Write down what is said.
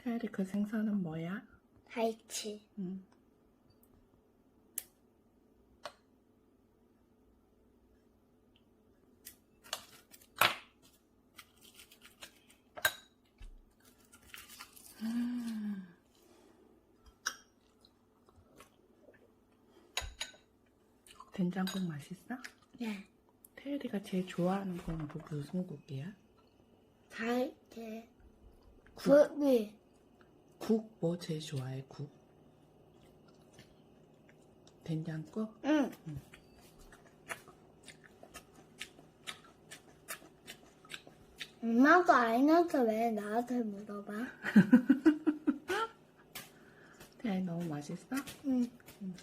태아리 그 생선은 뭐야? 갈치. 응. 음. 된장국 맛있어? 네. 태율이가 제일 좋아하는 건 뭐- 무슨 국이야? 갈치. 국. 국이. 국 뭐 제일 좋아해? 국? 된장국? 응. 엄마도 알면서 왜 나한테 물어봐? 태율이 너무 맛있어? 응. 응.